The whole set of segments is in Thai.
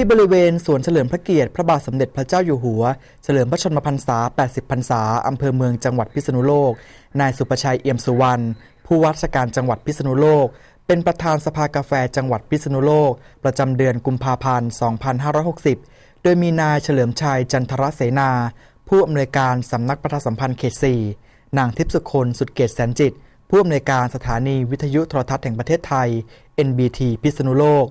ที่บริเวณสวนเฉลิมพระเกียรติพระบาทสมเด็จพระเจ้าอยู่หัว เฉลิมพระชนมพรรษา 80 พรรษา อำเภอเมืองจังหวัดพิษณุโลก นายสุประชัยเอี่ยมสุวรรณ ผู้ว่าราชการจังหวัดพิษณุโลก เป็นประธานสภากาแฟจังหวัดพิษณุโลก ประจำเดือนกุมภาพันธ์ 2560 โดยมีนายเฉลิมชัยจันทรเสนา ผู้อำนวยการสำนักประชาสัมพันธ์เขต 4 นางทิพย์สุคนสุดเกตแสนจิต ผู้อำนวยการสถานีวิทยุโทรทัศน์แห่งประเทศไทย NBT พิษณุโลก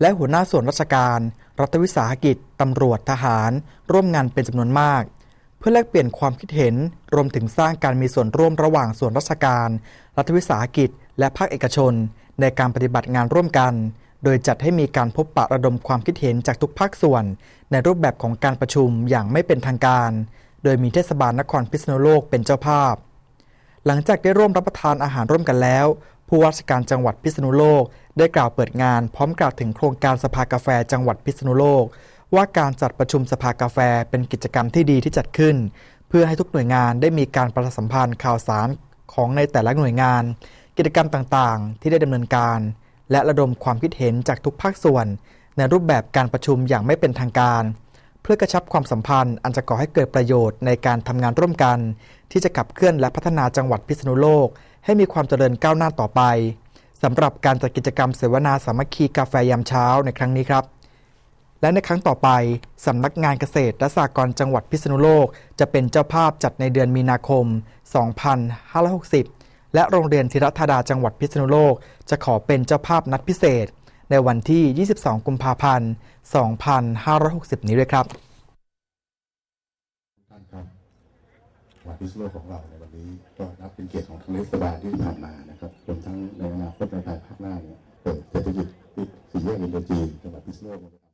และหัวหน้าส่วนราชการ รัฐวิสาหกิจ ตำรวจทหาร ร่วมงานเป็นจำนวนมาก เพื่อแลกเปลี่ยนความคิดเห็น รวมถึงสร้างการมีส่วนร่วมระหว่างส่วนราชการ รัฐวิสาหกิจ และภาคเอกชน ในการปฏิบัติงานร่วมกัน โดยจัดให้มีการพบปะระดมความคิดเห็นจากทุกภาคส่วน ในรูปแบบของการประชุมอย่างไม่เป็นทางการ โดยมีเทศบาลนครพิษณุโลกเป็นเจ้าภาพ หลังจากได้ร่วมรับประทานอาหารร่วมกันแล้วผู้ว่าราชการจังหวัดพิษณุโลก ได้กล่าวเปิดงานพร้อมกล่าวถึงโครงการสภากาแฟจังหวัดพิษณุโลก ว่าการจัดประชุมสภากาแฟเป็นกิจกรรมที่ดีที่จัดขึ้น เพื่อให้ทุกหน่วยงานได้มีการประชาสัมพันธ์ข่าวสารของในแต่ละหน่วยงาน กิจกรรมต่างๆ ที่ได้ดำเนินการ และระดมความคิดเห็นจากทุกภาคส่วน ในรูปแบบการประชุมอย่างไม่เป็นทางการ เพื่อกระชับความสัมพันธ์ อันจะก่อให้เกิดประโยชน์ในการทำงานร่วมกัน ที่จะขับเคลื่อนและพัฒนาจังหวัดพิษณุโลก ให้มีความเจริญก้าวหน้าต่อไป สำหรับการจัดกิจกรรมเสวนาสามัคคีกาแฟยามเช้าในครั้งนี้ครับ และในครั้งต่อไปสำนักงานเกษตรและสหกรณ์จังหวัดพิษณุโลก จะเป็นเจ้าภาพจัดในเดือนมีนาคม 2560 และโรงเรียนธีรธาดาจังหวัดพิษณุโลก จะขอเป็นเจ้าภาพนัดพิเศษ ในวันที่ 22 กุมภาพันธ์ 2560 นี้ด้วยครับท่านครับวัดพิษณุโลกของเราในวันนี้ก็นับเป็นเกียรติของทางรัฐบาลที่ผ่านมา ทั้งในอนาคตในภายภาคหน้าเนี่ยเปิดเศรษฐกิจสี่แยกอินโดจีนจังหวัดพิษณุโลก